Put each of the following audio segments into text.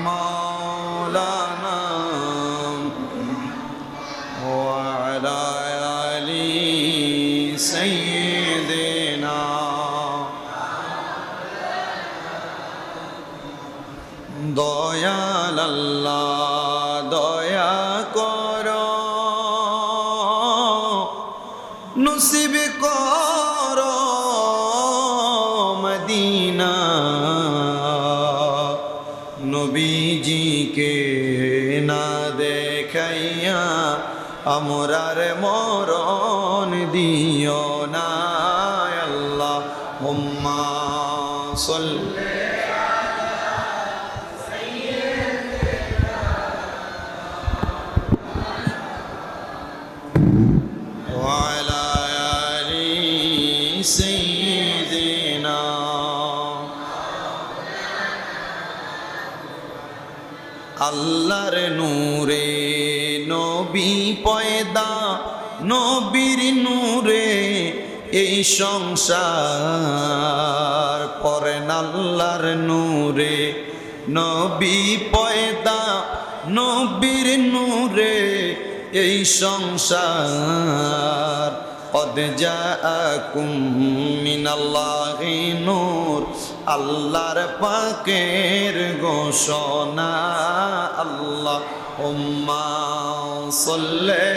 مولانا وعلى آل سيدنا দয়াল আল্লাহ দয়া কর নসিব আমরার মরণ দিও না আল্লাহ হুম্মা সাল্লি আল্লাহর নূরে নবী পয়দা নবীর নূরে এই সংসার পরেন আল্লাহর নূরে নবী পয়দা নবীর নূরে এই সংসার قد جاءكم من الله নূর আল্লাহর পাকের ঘোষণা আল্লাহ উম্মা সল্লে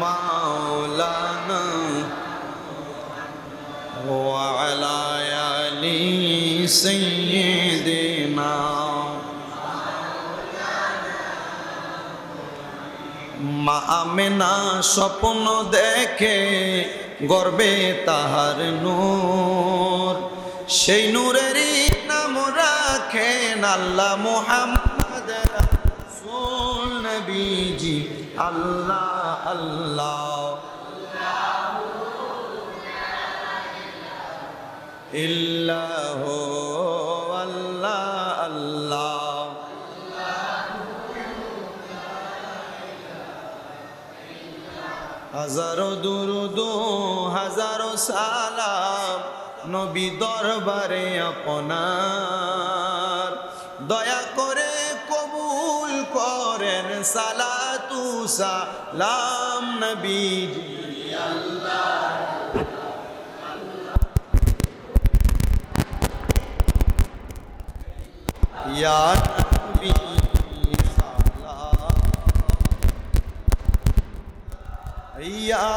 মাওলানা ওয়ালা আলি মা আমেনা স্বপ্ন দেখে গর্বে তাহার নূর। সেই নূরেরই নাম রাখেন আল্লাহ মোহাম্মদ নবীজি। আল্লাহ আল্লাহ। ইল্লাহ আল্লাহ আল্লাহ। হাজারো দুরুদ হাজারো সালাম, নবী দরবারে আপনার। দয়া করে কবুল করেন সালাতু সালাম নবী ইয়া নবী, সালাম। ইয়া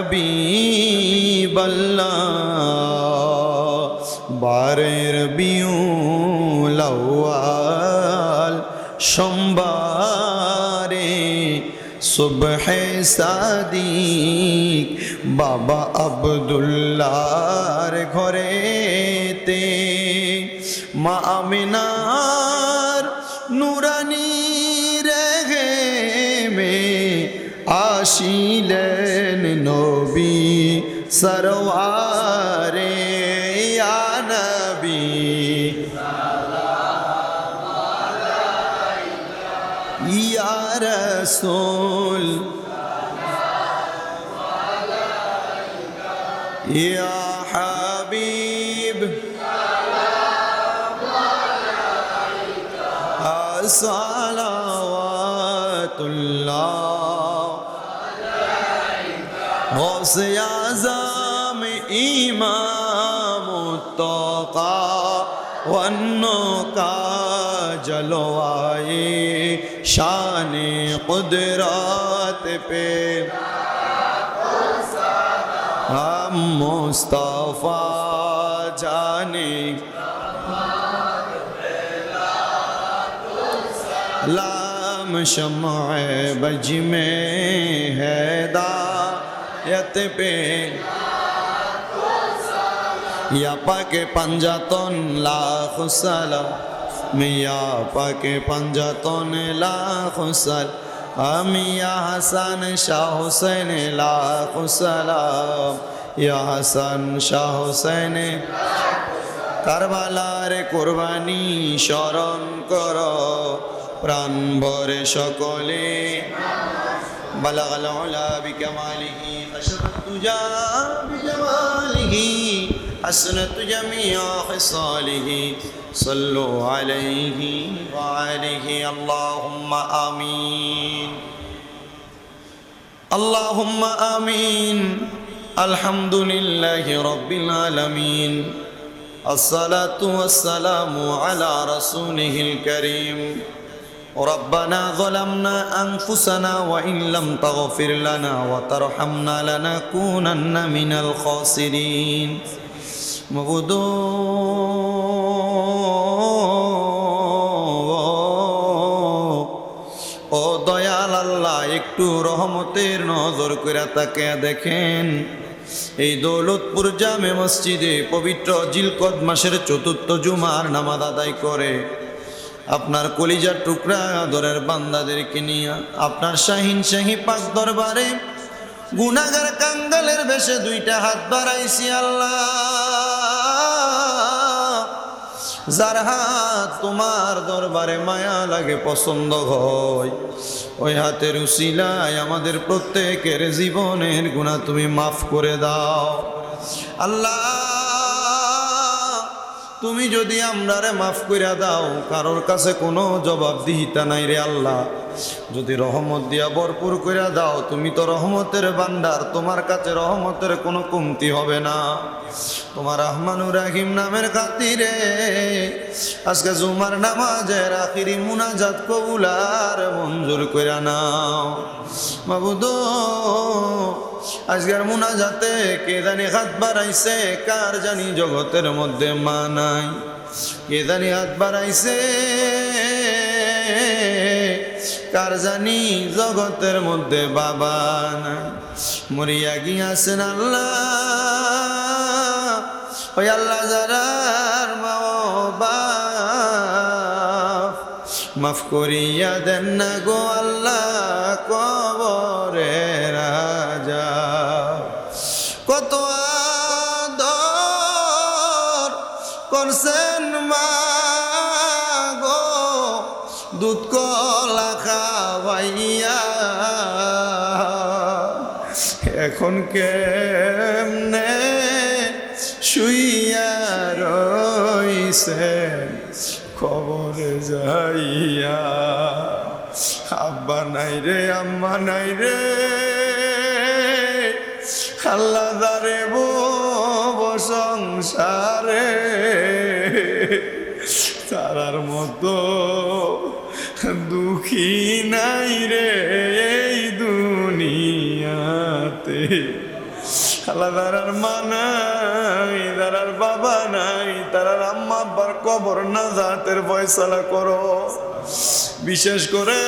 হাবিব বারের রবিউল আউয়াল সোমবারে সুবহে সাদিক বাবা আবদুল্লার ঘরেতে। মা আমিনা আসিলেন নবী সরওয়ারে ইয়া নবী ইয়া রাসূল ইয়া হাবিব সালাওয়াতুল্লাহ غوث اعظم امام التقى والنقى جلوائے شان قدرت پہ۔ ہم مصطفیٰ جانے لام شمع بج میں ہے دایت پہ ইয়া পাকে পাঞ্জাতন, লাখ সালাম। মিয়া পাকে পাঞ্জাতন, লাখ সাল আমি হাসান, শাহ হুসেন, লাখ সালাম। ইয়া হাসান, শাহ হুসেন, কারবালার কোরবানি স্মরণ কর। প্রাণ ভরে সকলে। بلغ العلا بكماله أشرف الدجى بجماله حسنت جميع خصاله صلوا عليه وعليه اللهم آمين اللهم آمين الحمد لله رب العالمين الصلاة والسلام على رسوله الكريم ربنا ظلمنا أنفسنا وإن لم تغفر لنا وترحمنا لنكونن من الخاسرين مبدو ও দয়াল আল্লাহ একটু রহমতের নজর করে তাকে দেখেন এই দৌলতপুর জামে মসজিদে পবিত্র জিলকদ মাসের চতুর্থ জুমার নামাজ আদায় করে আপনার কলিজার টুকরা আদরের বান্দাদেরকে নিয়ে, আপনার শাহিন শাহী পাক দরবারে গুনাগার কাঙ্গালের বেশে দুইটা হাত বাড়াইছি আল্লাহ। যার হাত তোমার দরবারে মায়া লাগে, পছন্দ হয়। ওই হাতের উসিলায় আমাদের প্রত্যেকের জীবনের গুণা তুমি মাফ করে দাও। আল্লাহ তুমি যদি আমরারে মাফ করে দাও, কারোর কাছে কোনো জবাবদিহিতা নাই রে আল্লাহ। যদি রহমত দিয়া ভরপুর করে দাও, তুমি তো রহমতের বান্দার তোমার কাছে রহমতের কোনো কমতি হবে না। তোমার রহমানুর রাহিম নামের খাতিরে আজকে জুমার নামাজের আখিরি মুনাজাত কবুলার মঞ্জুর করে নাও। মাবুদ আজকের মুনাজাতে কে জানি হাত বাড়াইছে, কার জানি জগতের মধ্যে মা নাই। কে জানি হাত বাড়াইছে, কার জানি জগতের মধ্যে বাবা নাই। মরিয়া গিয়াছেন আল্লাহ, ওই আল্লাহ যারার মাফ করিয়া দেন না গো আল্লাহ কবরে রাজা। কত আদর করছেন মা দুধ কলা খাওয়াইয়া। এখন কেমনে শুইয়া রইছে খবরে যাইয়া, আব্বা নাই রে, আম্মা নাই রে। আল্লাহ দারে সংসারে, তারার মতো দুঃখী নাই রে এই দুনিয়াতে। আল্লাহ তারার মা নাই তারার বাবা নাই তারার আম্মা আব্বার কবর না, জাতের ফয়সালা করো। বিশেষ করে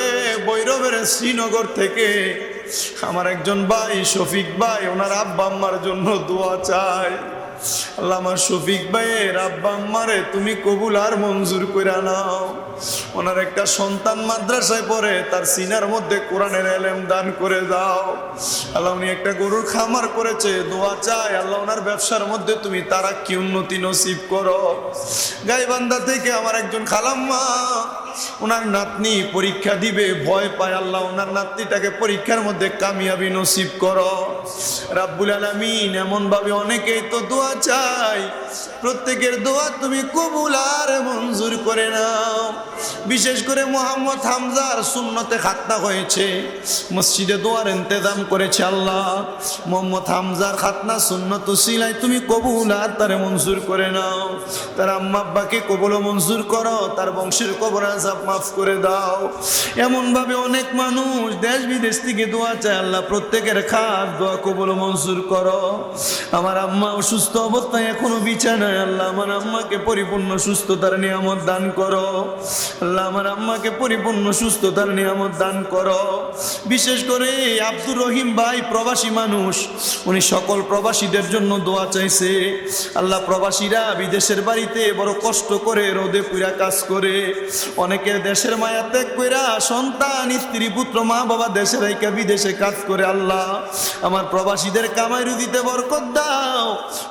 বৈরবের শ্রীনগর থেকে আমার একজন ভাই, শফিক ভাই, ওনার আব্বা আম্মার জন্য দোয়া চায়। আল্লাহ আমার শফিক ভাইয়ের আব্বা আম্মারে তুমি কবুল আর মঞ্জুর করে নাও। ওনার একটা সন্তান মাদ্রাসায় পড়ে, তার সিনার মধ্যে কোরআনের এলেম দান করে দাও। আল্লাহ উনি একটা গরুর খামার করেছে, দোয়া চায়, আল্লাহ ওনার ব্যবসার মধ্যে তুমি তারা কি উন্নতি নসিব করো। গাইবান্ধা থেকে আমার একজন খালাম্মা ওনার নাতনি পরীক্ষা দিবে, ভয় পায় আল্লাহ, ওনার নাতনিটাকে পরীক্ষার মধ্যে কামিয়াবি নসিব করো। রাব্বুল আলামিন এমন ভাবে অনেকেই তো দোয়া চাই, প্রত্যেকের দোয়া তুমি কবুল আর মঞ্জুর করে নাও। বিশেষ করে মোহাম্মদ হামজার সুন্নতে খাতনা হয়েছে, মসজিদে দোয়ার ইন্তজাম করেছে আল্লাহ। মোহাম্মদ হামজার খাতনা সুন্নত সিলাই তুমি কবুল আর তারে মঞ্জুর করে নাও। তার আম্মা আব্বাকে কবুল মঞ্জুর করো, তার বংশের কবর আজাব মাফ করে দাও। এমন ভাবে অনেক মানুষ দেশ বিদেশ থেকে দোয়া চায়, আল্লাহ প্রত্যেকের খাস দোয়া কবল মঞ্জুর করো। আমার আম্মা অসুস্থ অবস্থায় এখনও বিছানায়, আল্লাহ আমার আম্মাকে পরিপূর্ণ সুস্থতার নিয়ামত দান করো। আল্লাহ আমার আম্মাকে পরিপূর্ণ সুস্থতার নিয়ামত দান করো। বিশেষ করে আব্দুর রহিম ভাই প্রবাসী মানুষ, উনি সকল প্রবাসীদের জন্য দোয়া চাইছে। আল্লাহ প্রবাসীরা বিদেশের বাড়িতে বড় কষ্ট করে রোদে পুরা কাজ করে। অনেকের দেশের মায়া ত্যাগ কইরা সন্তান, স্ত্রী, পুত্র, মা, বাবা দেশে রাইকা বিদেশে কাজ করে আল্লাহ। আমার প্রবাসীদের কামাই রুদিতে বরকত দাও,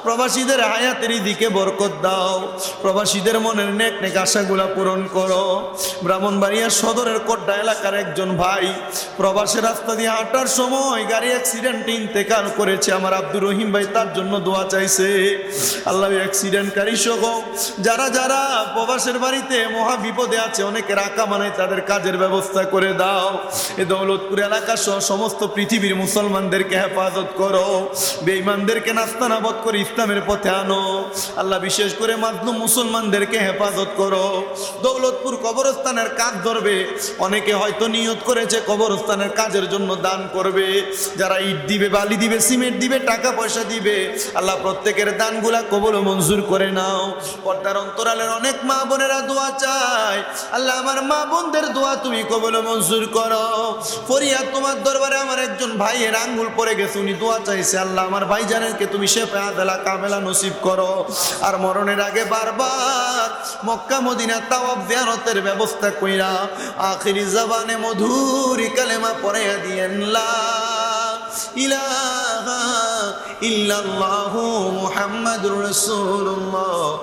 প্রবাসীদের হায়াতের দিকে বরকত দাও। প্রবাসীদের মনের নেক নেক আশাগুলা পূরণ করো। ব্রাহ্মণবাড়িয়া সদরের কোট্টা এলাকার একজন ভাই প্রবাসের রাস্তা দিয়ে হাঁটার সময় গাড়ি অ্যাক্সিডেন্টে ইন্তেকাল করেছে। আমার আব্দুর রহিম ভাই তার জন্য দোয়া চাইছে। আল্লাহ অ্যাক্সিডেন্টকারী সহ যারা যারা প্রবাসের বাড়িতে মহা বিপদে আছে অনেকে রাখা মানে তাদের কাজের ব্যবস্থা করে দাও। এ দৌলতপুর এলাকা সহ সমস্ত পৃথিবীর মুসলমানদেরকে হেফাজত করো। বেঈমানদেরকে নাস্তানাবদ করে ইসলামের পথে আনো। আল্লাহ বিশেষ করে মাধ্যম মুসলমানদেরকে হেফাজত করো। দৌলতপুর কবরস্থানের কাজ ধরবে। অনেকে হয়তো নিয়ত করেছে কবরস্থানের কাজের জন্য দান করবে। যারা ইট দিবে, বালি দিবে, সিমেন্ট দিবে, টাকা পয়সা দিবে, আল্লাহ প্রত্যেকের দানগুলা কবল মঞ্জুর করে নাও। পর্দার অন্তরালের অনেক মা বোনেরা দোয়া চায়। আল্লাহ আমার মা বোনদের দোয়া তুমি কবল মঞ্জুর করো। ফরিয়া তোমার দরবারে আমার একজন ভাইয়ের আঙ্গুল পরে গেছে, উনি দোয়া চাইছে, আল্লাহ আমার ভাই জানেন জানেনকে তুমি সে পেয়াদেলা কামেলা নসিব করো। আর মরণের আগে বারবার মক্কা, মদিনা তাওয়াব জিয়ারতের ব্যবস্থা কইরা আখিরি জবানে মধুরি কালেমা পড়ে দিয়েন ইলাহা ইল্লাল্লাহু মুহাম্মাদুর রাসূলুল্লাহ।